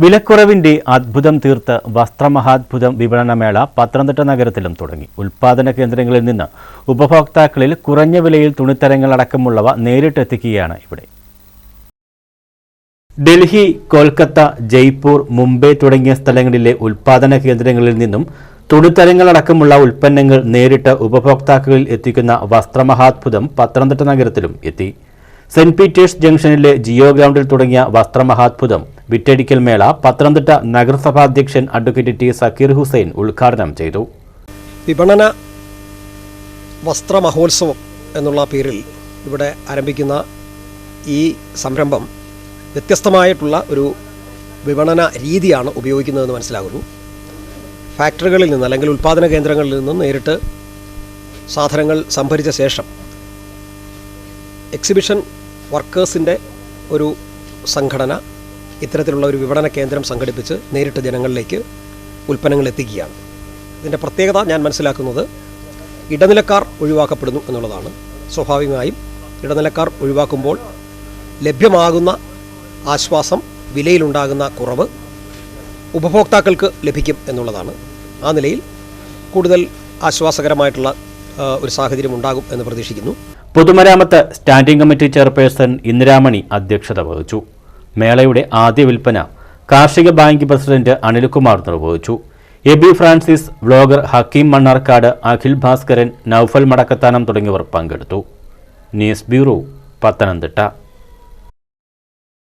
വിലക്കുറവിന്റെ അത്ഭുതം തീർത്ത് വസ്ത്രമഹാത്ഭുതം വിപണനമേള പത്തനംതിട്ട നഗരത്തിലും തുടങ്ങി. ഉൽപാദന കേന്ദ്രങ്ങളിൽ നിന്ന് ഉപഭോക്താക്കളിൽ കുറഞ്ഞ വിലയിൽ തുണിത്തരങ്ങൾ അടക്കമുള്ളവ നേരിട്ടെത്തിക്കുകയാണ് ഇവിടെ. ഡൽഹി കൊൽക്കത്ത ജയ്പൂർ മുംബൈ തുടങ്ങിയ സ്ഥലങ്ങളിലെ ഉൽപാദന കേന്ദ്രങ്ങളിൽ നിന്നും തുണിത്തരങ്ങളടക്കമുള്ള ഉൽപ്പന്നങ്ങൾ നേരിട്ട് ഉപഭോക്താക്കളിൽ എത്തിക്കുന്ന വസ്ത്രമഹാത്ഭുതം പത്തനംതിട്ട നഗരത്തിലും എത്തി. സെന്റ് പീറ്റേഴ്സ് ജംഗ്ഷനിലെ ജിയോ ഗ്രൗണ്ടിൽ തുടങ്ങിയ വസ്ത്രമഹാത്ഭുതം വിറ്റഴിക്കൽ മേള പത്തനംതിട്ട നഗരസഭാധ്യക്ഷൻ അഡ്വക്കേറ്റ് ടി സക്കീർ ഹുസൈൻ ഉദ്ഘാടനം ചെയ്തു. വിപണന വസ്ത്ര മഹോത്സവം എന്നുള്ള പേരിൽ ഇവിടെ ആരംഭിക്കുന്ന ഈ സംരംഭം വ്യത്യസ്തമായിട്ടുള്ള ഒരു വിപണന രീതിയാണ് ഉപയോഗിക്കുന്നതെന്ന് മനസ്സിലാകുന്നു. ഫാക്ടറികളിൽ നിന്ന് അല്ലെങ്കിൽ ഉൽപ്പാദന കേന്ദ്രങ്ങളിൽ നിന്നും നേരിട്ട് സാധനങ്ങൾ സംഭരിച്ച ശേഷം എക്സിബിഷൻ വർക്കേഴ്സിന്റെ ഒരു സംഘടന ഇത്തരത്തിലുള്ള ഒരു വിപണന കേന്ദ്രം സംഘടിപ്പിച്ച് നേരിട്ട് ജനങ്ങളിലേക്ക് ഉൽപ്പന്നങ്ങൾ എത്തിക്കുകയാണ്. ഇതിന്റെ പ്രത്യേകത ഞാൻ മനസ്സിലാക്കുന്നത് ഇടനിലക്കാർ ഒഴിവാക്കപ്പെടുന്നു എന്നുള്ളതാണ്. സ്വാഭാവികമായും ഇടനിലക്കാർ ഒഴിവാക്കുമ്പോൾ ലഭ്യമാകുന്ന ആശ്വാസം വിലയിലുണ്ടാകുന്ന കുറവ് ഉപഭോക്താക്കൾക്ക് ലഭിക്കും എന്നുള്ളതാണ്. ആ നിലയിൽ കൂടുതൽ ആശ്വാസകരമായിട്ടുള്ള ഒരു സാഹചര്യം ഉണ്ടാകും എന്ന് പ്രതീക്ഷിക്കുന്നു. പൊതുമരാമത്ത് സ്റ്റാൻഡിംഗ് കമ്മിറ്റി ചെയർപേഴ്സൺ ഇന്ദിരാമണി അധ്യക്ഷത വഹിച്ചു. മേളയുടെ ആദ്യ വിൽപ്പന കാർഷിക ബാങ്ക് പ്രസിഡന്റ് അനിൽകുമാർ നിർവഹിച്ചു. എബി ഫ്രാൻസിസ് വ്ലോഗർ ഹക്കീം മണ്ണാർക്കാട് അഖിൽ ഭാസ്കരൻ നൌഫൽ മടക്കത്താനം തുടങ്ങിയവർ പങ്കെടുത്തു. News bureau Pathanamthitta.